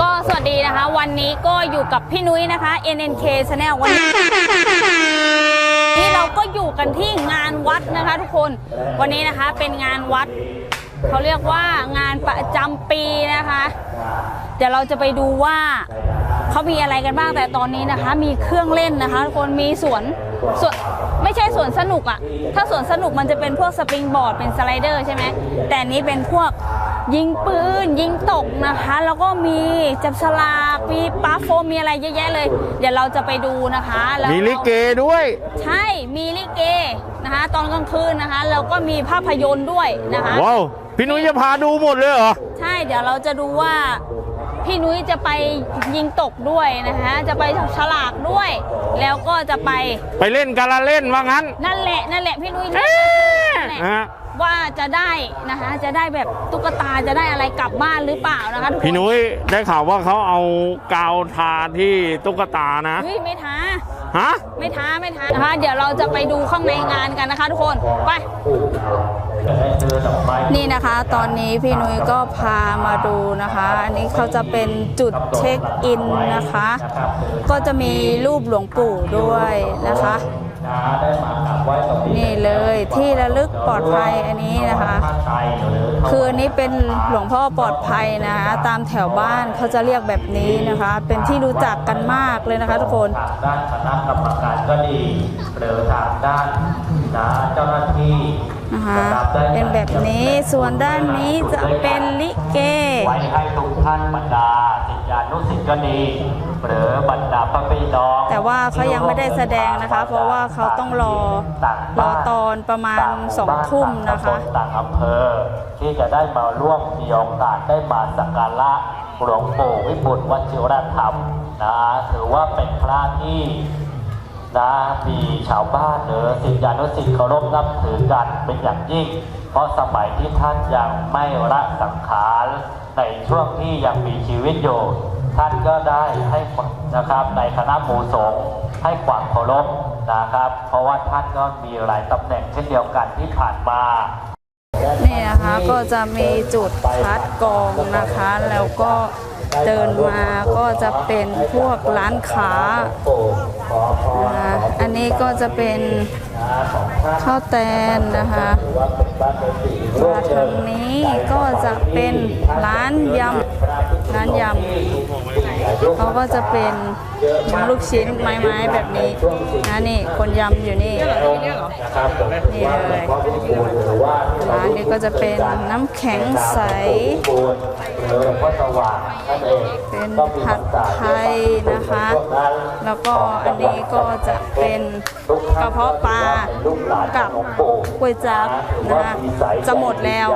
ก็สวัสดีนะคะ วันนี้ก็อยู่กับพี่นุ้ยนะคะ NNK Channel วันนี้นี่เราก็อยู่กันที่งานวัดนะคะทุกคนวันนี้นะคะเป็นงานวัด เขาเรียกว่างานประจำปีนะคะ เดี๋ยวเราจะไปดูว่าเขามีอะไรกันบ้างแต่ตอนนี้นะคะ มีเครื่องเล่นนะคะทุกคนมีสวนสวนไม่ใช่สวนสนุกอะถ้าสวนสนุกมันจะเป็นพวกสปริงบอร์ดเป็นสไลเดอร์ใช่ไหมแต่นี้เป็นพวก ยิงปืน ยิงตกนะคะ แล้วก็มีจับฉลากมีปลาโฟมมีอะไรเยอะแยะเลย เดี๋ยวเราจะไปดูนะคะแล้วมีลิเกด้วย ใช่มีลิเกนะคะ ตอนกลางคืนนะคะ แล้วก็มีภาพยนตร์ด้วยนะคะว้าวพี่นุ้ยจะพาดูหมดเลยเหรอใช่เดี๋ยวเราจะดูว่าพี่นุ้ยจะไปยิงตกด้วยนะคะ จะไปฉลากด้วย แล้วก็จะไปไปเล่นการละเล่นว่างั้น นั่นแหละนั่นแหละพี่นุ้ยนั่นเอ๊ะแหละฮะ ว่าจะได้นะคะจะได้แบบตุ๊กตาจะได้อะไรกลับบ้านหรือเปล่านะคะทุกคนพี่นุ้ยได้ข่าวว่าเขาเอากาวทาที่ตุ๊กตานะเฮ้ยไม่ท้า ฮะไม่ท้าไม่ท้านะคะ เดี๋ยวเราจะไปดูข้างในงานกันนะคะทุกคนไป นี่นะคะตอนนี้พี่นุ้ยก็พามาดูนะคะ อันนี้เขาจะเป็นจุดเช็คอินนะคะ ก็จะมีรูปหลวงปู่ด้วยนะคะ นี่เลยที่ระลึกปลอดภัยอันนี้นะคะ คืออันนี้เป็นหลวงพ่อปลอดภัยนะคะตามแถวบ้านเขาจะเรียกแบบนี้นะคะ เป็นที่รู้จักกันมากเลยนะคะทุกคนทางด้านคณะกรรมการก็ดีหรือทางด้านนะเจ้าหน้าที่นะคะะครับได้เป็นแบบนี้ส่วนด้านนี้จะเป็นลิเกไว้ให้ทุกท่านบรรดาศิษยา นุศิษย์ก็ดีหรือบรรดาพระพี่น้องแต่ว่าเขายังไม่ได้แสดงนะคะ เพราะว่าเขาต้องรอต่างรบ้าอตอนประมาณต่งสองบ้าทุ่มต่างนะคะตำบลต่างอำเภอ ที่จะได้มาร่วมมีโอกาสได้มาสักการะหลวงปู่วิบุตรวชิรธรรมนะถือว่าเป็นพระที่นะมีชาวบ้านหรือศิษยานุศิษย์เคารพนับถือกันเป็นอย่างยิ่ง เพราะสมัยที่ท่านยังไม่ละสังขารในช่วงที่ยังมีชีวิตอยู่ ท่านก็ได้ให้นะครับในคณะหมู่สงฆ์ให้ความเคารพนะครับ เพราะว่าท่านก็มีหลายตำแหน่งเช่นเดียวกันที่ผ่านมานี่นะคะก็จะมีจุดคัดกรองนะคะ แล้วก็เดินมาก็จะเป็นพวกร้านค้านะคะอันนี้ก็จะเป็นข้าวแตนนะคะมาทางนี้ก็จะเป็นร้านยำ ร้านยำเขาก็จะเป็นลูกชิ้นไม้ๆแบบนี้นะนี่คนยำอยู่นี่นี่เลยร้านนี้ก็จะเป็นน้ำแข็งใส เป็นผัดไทยนะคะ แล้วก็อันนี้ก็จะเป็นกระเพาะปลากับก๋วยจั๊บนะจะหมดแล้ว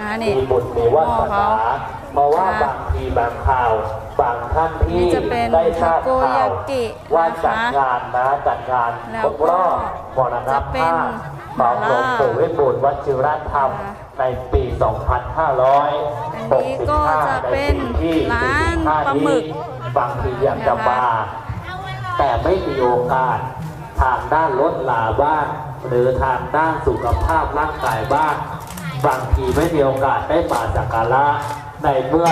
นะนี่มีบุญมีหม้อเขา เพราะว่าบางทีบางข่าวบางท่านที่นี่จะเป็นได้ทราบทาโกข่าวยากิว่านะคะจัดงานนะจัดงานแล้ควรบก็รอบมรณจะเป็นภาพของหลวงปู่วิบูลย์วชิรธรรมค่ะในปี 2565อันนี้ก็จะเป็นร้านปลาหมึกบางทีอยากจะมาแต่ไม่มีโอกาสทางด้านรถลาบ้านหรือทางด้านสุขภาพร่างกายบ้างบางทีไม่มีโอกาสได้มาสักการะ ในเมื่อ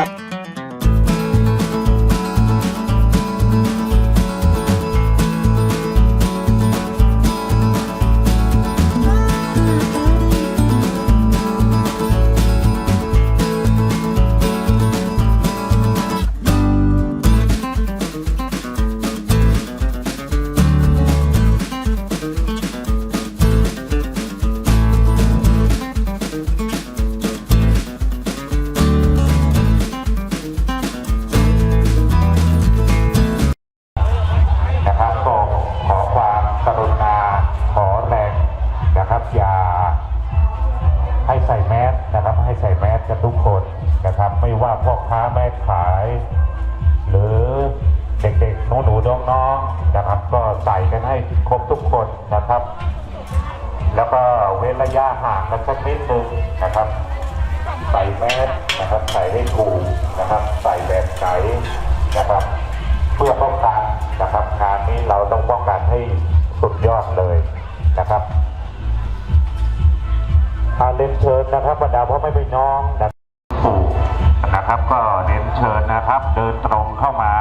ชิญนะครับ เดินตรงเข้ามา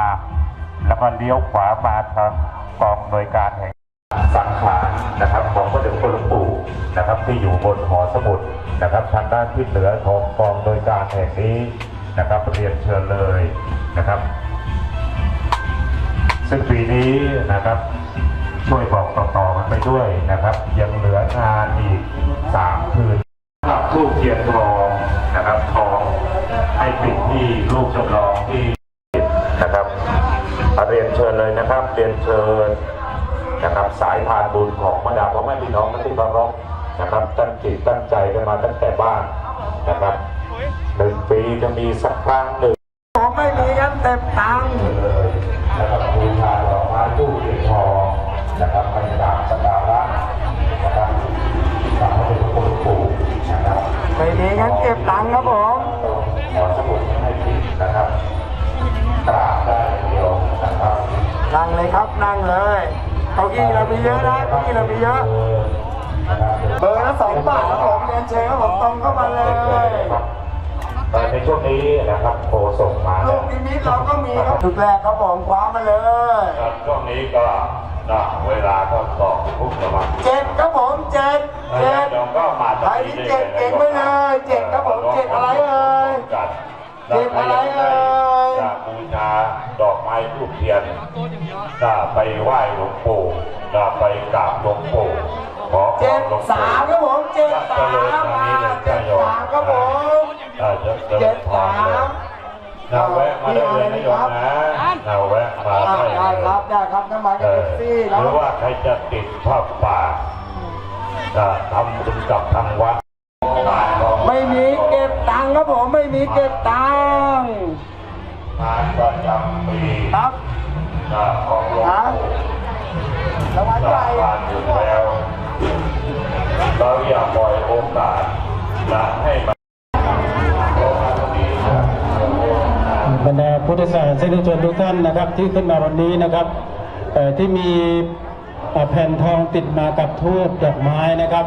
แล้วก็เลี้ยวขวามาทางกองหน่วยการแห่งสังขารนะครับ ของพระเดชพระหลวงปู่นะครับ ที่อยู่บนหอสมุดนะครับทางด้านทิศเหนือของกองหน่วยการแห่งนี้นะครับเรียนเชิญเลยนะครับ ซึ่งปีนี้นะครับช่วยบอกต่อๆกันไปด้วยนะครับ ยังเหลืองานอีกสามคืนกับทูบเทียนทองนะครับทองให้ปิด ที่ลูกจำลองที่นะครับเรียนเชิญเลยนะครับ เรียนเชิญนะครับสายทานบุญของบรรดาพ่อแม่พี่น้องที่บารพนะครับตั้งจิตตั้งใจกันมาตั้งแต่บ้านนะครับหนึ่งปีจะมีสักครั้งหนึ่งผมไม่มีกันเต็มตังค์ เลยนะครับบูชาดอกไม้ทูบเทียนทองนะครับไปกราบสักการะนะครับกราบพระเดชพระคุณปู่นะครับ ไม่มีเงินเก็บตังค์ครับผม ขอสมุดให้ผิดนะครับกราบได้อย่างเดียวนะครับ นั่ง เลยครับนั่งเลยเก้าอี้เรามีเยอะนะเก้าอี้เรามีเยอะ เบอร์ละสองบาทครับผมเรียนเชิญครับผมตรงเข้ามาเลยแต่ในช่วงนี้นะครับโคส่งมาลูกนิมิตเราก็มีครับทุกแรกครับผมคว้ามาเลยครับช่วงนี้ก็นะเวลาก็สอบทุกประมาณเจ็ดครับผมเจ็ดเจ็ดเดี๋ยวก็มาใครที่เจ็ดเก่งไว้เลยเจ็ดครับผมเจ็ดอะไรเอ่ยเจ็ดอะไรเอ่ย จะบูชาดอกไม้ทูบเทียนจะไปไหว้หลวงปู่จะไปกราบหลวงปู่ขอพรเจ็ดหลวงปู่สามครับผมเจ็ดสามมาเจ็ดสามครับผมอ่าจะจะเจ็ดพรสามนะแวะมาได้เลยนะโยมนะนะแวะมาอ่าได้ได้ครับได้ครับน้ำมันเอกับอเอฟซี่หนะรือว่าใครจะติดผ้าป่าจะทำบุญกับทางวัดไม่มีเก็บตังค์ครับผมไม่มีเก็บตังค์ งานประจำปีครับนะของหลวงฮะปู่รางวัลสใหญ่ร้างอยู่แล้ว เราอย่าปล่อยโอกาสนะให้มันบรรดาพุทธศาสนิกชนทุกท่านนะครับ ที่ขึ้นมาวันนี้นะครับเอ่อที่มีเอ่อแผ่นทองติดมากับทูบดอกไม้นะครับ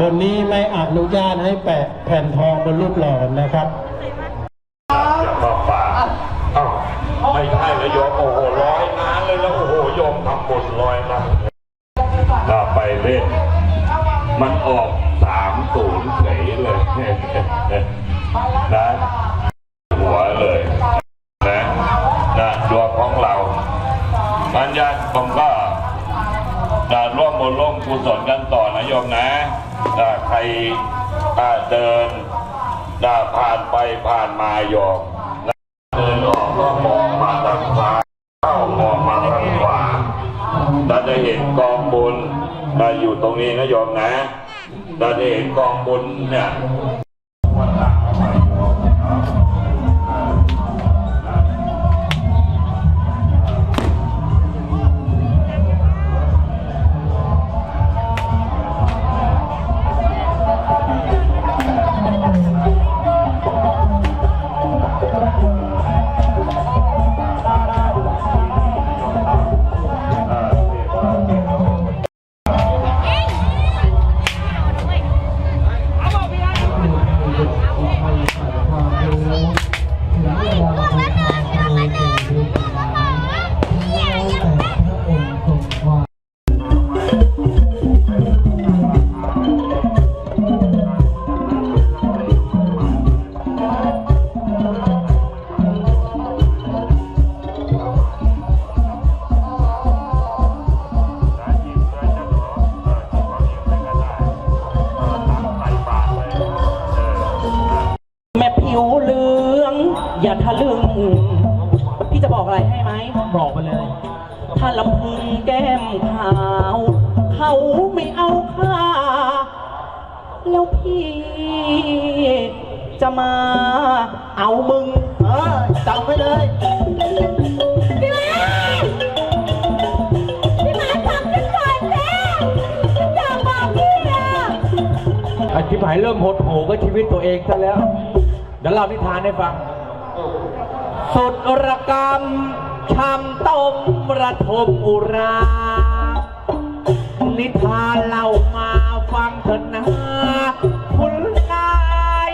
บนนี้ไม่อนุญาตให้แปะแผ่นทองบนรูปหล่อนะครับ อย่ามาป่าอ้าวไม่ใช่แล้วโยมโอ้โหร้อยนานเลยแล้วโอ้โหโยมทำบุญร้อยนะเราไปเล่น มันออกสามศูนย์เฉยเลยนะหัวเลยนะนะดวงของเราปัญญาผมก็จะร่วมบุญร่วมกุศลกัน ต่อนะโยมนะถ้าใครเดินถ้าผ่านไปผ่านมาโยมเดินออกก็มองมาทางซ้ายเข้ามองมาทางขวาเราจะเห็นกองบุญมาอยู่ตรงนี้นะโยมนะเราจะเห็นกองบุญเนี่ย ถ้าลำพึงแก้มขาว เขาไม่เอาค่า แล้วพี่ จะมาเอามึง เออจำไว้เลย พี่มาพี่มาทำฉันก่อนแล้วอย่าบอกพี่อะอาชีพหายเริ่มหดหูก็ชีวิตตัวเองซะแล้ว เดี๋ยวเล่านิทานให้ฟัง สุดระกรรม ชำต้มระทมอุรา นิทานเล่ามาฟังเถอะนะคุณนาย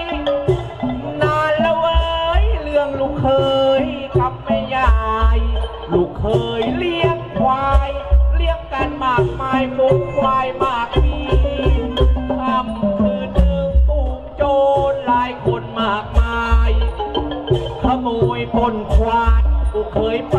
นานละเว้ยเรื่องลูกเคยกับแม่ยาย ลูกเคยเลี้ยงควาย เลี้ยงกันมากมายฝูงควายมากมี เคยไป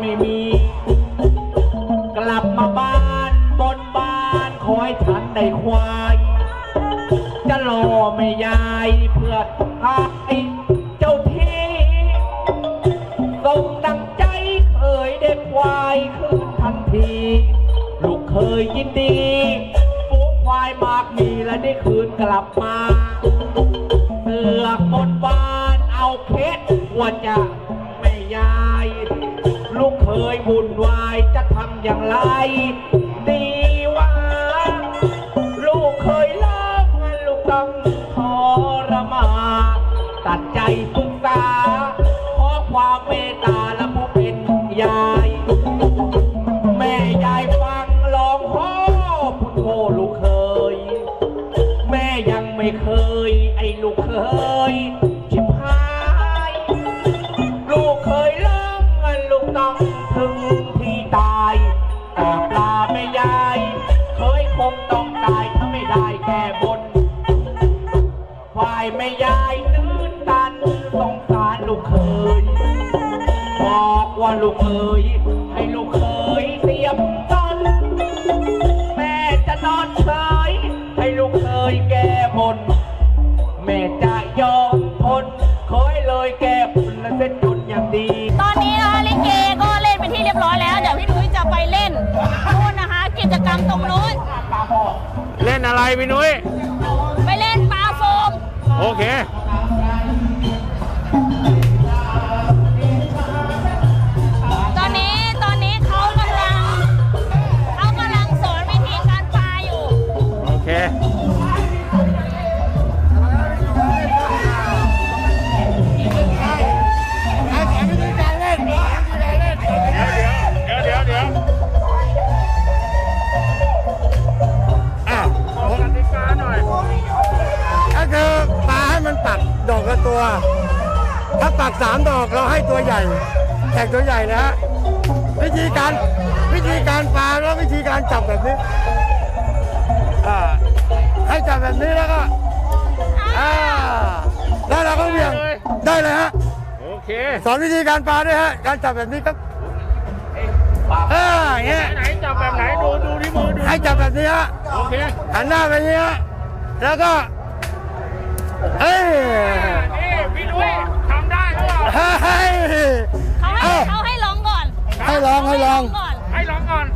ไม่มี กลับมาบ้านบนบ้านคอยฉันได้ควาย จะรอไม่ยายเพื่อพายเจ้าที่ส่งดังใจเคยได้ควายคืนทันที ลูกเคยยินดีฝูงควายมากมีและได้คืนกลับมา เคยแก้บนแม่จะยอมทนขอให้เลยแก้บนและเส้นจุนอย่างดี ตอนนี้นะคะลิเกก็เล่นเป็นที่เรียบร้อยแล้ว เดี๋ยวพี่นุ้ยจะไปเล่นนู่นนะคะ กิจกรรมตรงนู้น เล่นอะไรพี่นุ้ย ไปเล่นปลาโฟม โอเค ถ้าปักสามดอกเราให้ตัวใหญ่แขกตัวใหญ่นะฮะวิธีการวิธีการปลาแล้ววิธีการจับแบบนี้อ่าให้จับแบบนี้แล้วก็อ่าแล้วเราก็เหวี่ยงได้เลยฮะโอเคสอนวิธีการปลาด้วยฮะการจับแบบนี้ครับเอออย่างเงี้ยไหนจับแบบไหนดูดูที่มือดูให้จับแบบนี้ฮะโอเคหันหน้าไปอย่างเงี้ยแล้วก็เอ้ย นี่พี่นุ้ยทำได้หรือเปล่าเฮ้ย เขาให้เอ้า เขาให้ลองก่อนให้ลองให้ลองก่อน ให้ลองก่อน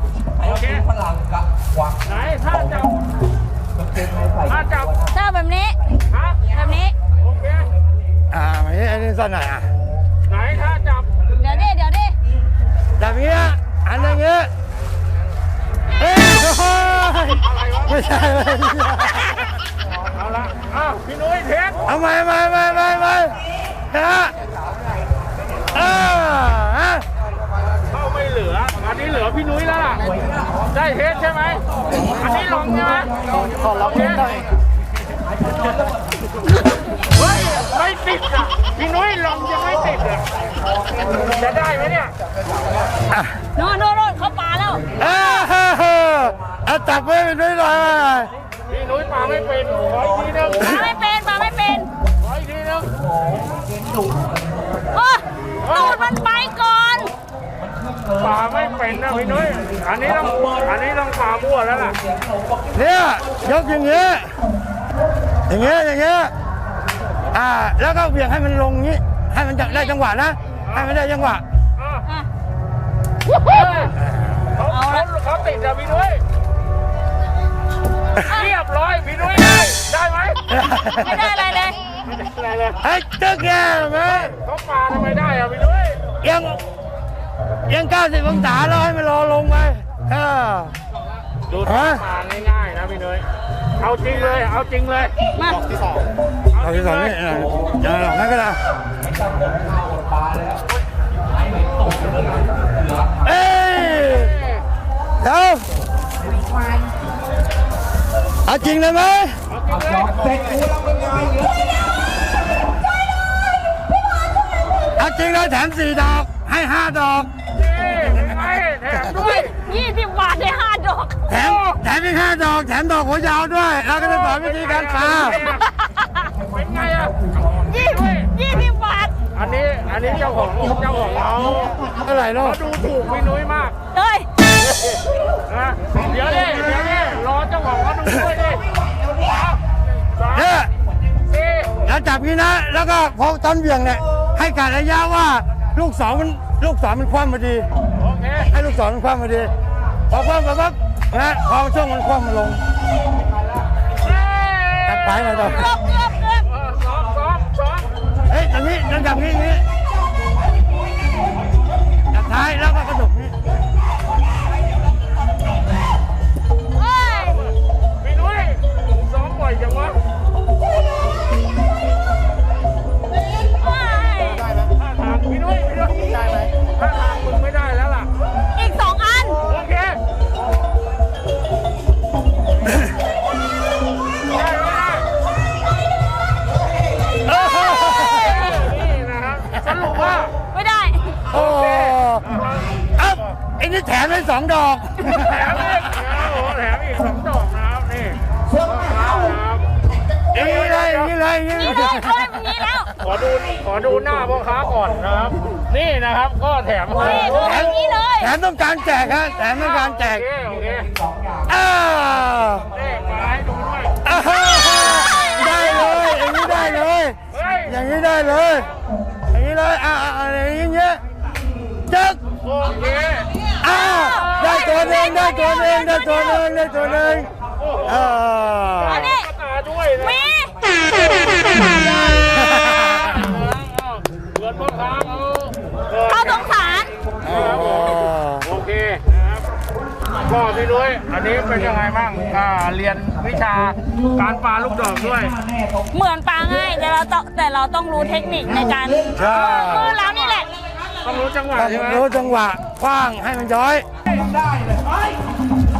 โอเคฝรั่งกะกวักไหนถ้าจับถ้าจับถ้าแบบนี้ครับแบบนี้ โอเค อ่าอันนี้อันนี้สั้นหน่อยอะไหนถ้าจับเดี๋ยวดิ เดี๋ยวดิจับอย่างเงี้ยอันอย่างเงี้ยเอ้ยโอ้ยไม่ใช่ไม่ใช่เอา ละอ้าวพี่นุ้ยเทสเอาใหม่ใหม่ใหม่ใหม่ใหม่นะฮะเออฮะเข้าไม่เหลือ อันนี้เหลือพี่นุ้ยแล้วล่ะ ได้เทสใช่ไหม อันนี้ลองใช่ไหมขอลองเทสหน่อยเฮ้ย ไม่ติดอะ พี่นุ้ยลองยังไม่ติดอะ จะได้ไหมเนี่ยโน่นโน่นโน่นเขาปลาแล้ว เออเอาจับไว้เป็นด้วยหน่อยพี่ นุ้ยปาไม่เป็นขออีกทีนึงปลาไม่เป็นปลาไม่เป็นขออีกทีนึงโอ้ตูดมันไปก่อนปาไม่เป็นนะพี่นุ้ยอันนี้ต้องอันนี้ต้องปามั่วแล้วล่ะเนี่ยยกอย่างเงี้ยอย่างเงี้ยอย่างเงี้ยอ่าแล้วก็เหวี่ยงให้มันลงงี้ ให้มันได้จังหวะนะให้มันได้จังหวะ อะอะเขาเอาละเขาเขาติดอะพี่นุ้ย เรียบร้อยพี่นุ้ยได้ได้ไหมไม่ได้อะไรเลยไม่ได้อะไรเลยเฮ้ยตึกเนี่ยไหมเขาปลาทำไมได้อะพี่นุ้ยเอียังเอียัง90องศาแล้วให้มันรอลงไปเออดูท่าปลาง่ายๆนะพี่นุ้ยเอาจริงเลยเอาจริงเลยมาที่สองเอาที่สองนี่เอออย่าหรอกนั่นก็ได้เอ้ยเดี๋ยว เอาจริงเลยไหมเอาจริงเลยแถมสี่ดอกให้ห้าดอกไม่แถมด้วยยี่สิบบาทได้ห้าดอก แถมแถมอีกห้าดอก แถมดอกหัวยาวด้วย แล้วก็จะสอนวิธีการปลาเป็นไงอะยี่สิบยี่สิบบาท อันนี้อันนี้เจ้าของเจ้าของเขาเท่าไหร่ลูเขากดูถูกพี่นุ้ยมาก เฮ้ยนะ เดี๋ยวดิเดี๋ยวดิรอเจ้าของเขาดูด้วยดิสามเนี่ยสี่แล้วจับงี้นะ แล้วก็พอตอนเหวี่ยงเนี่ยให้การระยะว่าลูกสองมันลูกสองมันคว่ำมาดี โอเคให้ลูกศรมันคว่ำมาดี พอคว่ำมาปั๊บนะพอช่วงมันคว่ำมันลงจับไปหน่อยต่อเกือบเกือบเกือบเออสองสองสองเฮ้ยอย่างนี้นั่นจับนี้อย่างนี้จับท้ายแล้วก็กระดก mày chẳng quá นี้เลยแถมต้องการแจกฮะแถมต้องการแจกโอเคโอเคอ้าวเลขมาให้ดูด้วย อ้าวได้เลยอย่างนี้ได้เลย เฮ้ยอย่างนี้ได้เลย อย่างนี้เลยอ่าอ่าอย่างเงี้ยจึ๊กโอเค อ้าวได้ตัวหนึ่งได้ตัวหนึ่งได้ตัวหนึ่งได้ตัวหนึ่งโอ้โหเอออันนี้ ตาด้วยนะมีเหมือนพ่อค้าเขาเขาสงสาร ครับผมโอเคนะครับก็พี่นุ้ยอันนี้เป็นยังไงบ้างอ่าเรียนวิชาการปาลูกดอกด้วย เหมือนปลาง่ายแต่เราต้องแต่เราต้องรู้เทคนิคในการใช่ มือเรานี่แหละ ต้องรู้จังหวะต้องใช่ไหมรู้จังหวะคว้างให้มันย้อย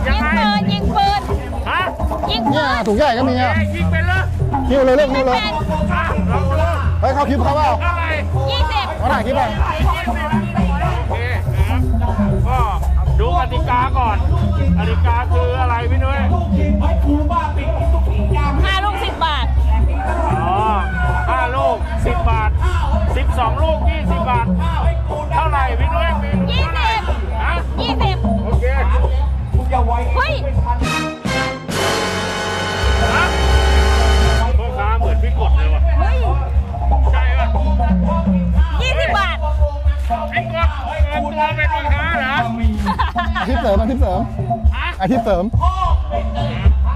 ยัยิงงไงปืนยิงปืนฮะยิงปืนถุงใหญ่ก็มีอะเอ้ยยิงเป็นเลยคิวเลยเรื่องคิวเลยเป็นอะลองดูไปเข้าคลิปเขาเปล่าอะไรยี่สิบมาถ่ายคลิปไปโอ กติกาก่อนกติกาคืออะไรพี่นุ้ยห้าลูกสิบบาท อ๋อห้าลูกสิบบาทสิบสองลูกยี่สิบบาท เท่าไหร่พี่นุ้ยมียี่สิบฮะยี่สิบโอเคเฮ้ย พี่กดเงินตัวเป็นพ่อค้าเหรออาชีพเสริมอาชีพเสริมฮะอาชีพเสริมนี่นะครั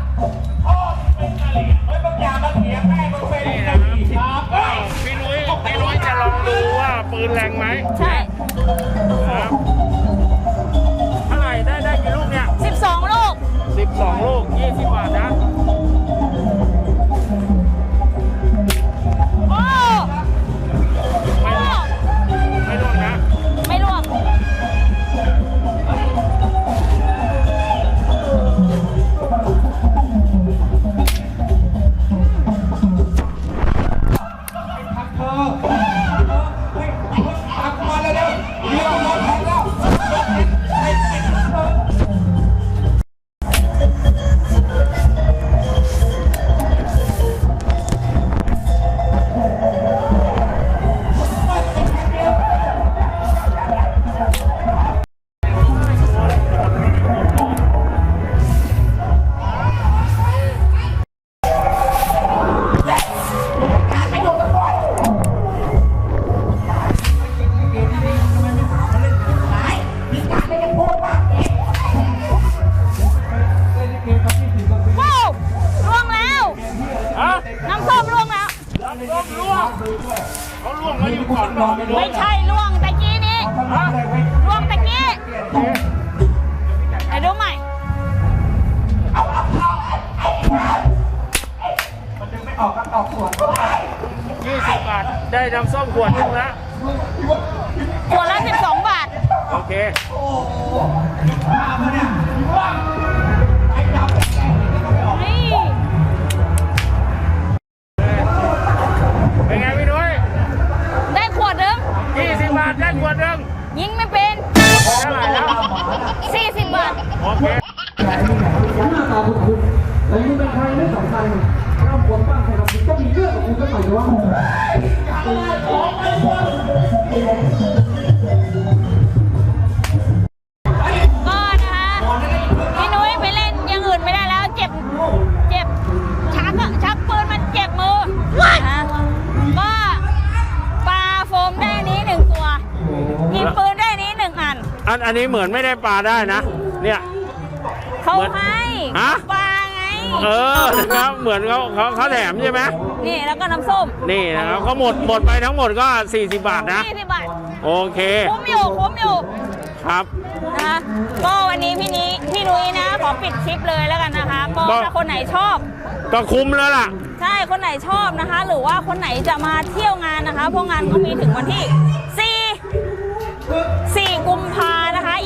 บก็พี่นุ้ยพี่นุ้ยจะลองดูว่าปืนแรงไหมใช่ครับเท่าไหร่ได้ได้กี่ลูกเนี่ยสิบสองลูกสิบสองลูกยี่สิบบาทนะ น้ำส้มขวดนึงแล้ว นอันอันนี้เหมือนไม่ได้ปลาได้นะ เนี่ย เขาเหมือนให้ฮะ ปลาไง เออนะครับเหมือนเขาเขาเขาแถมใช่ไหมนี่แล้วก็น้ำส้มนี่นะครับเขาหมดหมดไปทั้งหมดก็ 40 บาทนะยี่สิบบาทโอเคคุ้มอยู่คุ้มอยู่ครับ นะคะก็วันนี้พี่นี้พี่นุ้ยนะ ขอปิดคลิปเลยแล้วกันนะคะ ก็บอก ถ้าคนไหนชอบ ก็คุ้มแล้วล่ะ ใช่คนไหนชอบนะคะ หรือว่าคนไหนจะมาเที่ยวงานนะคะเพราะงานก็มีถึงวันที่ 4 4 กุม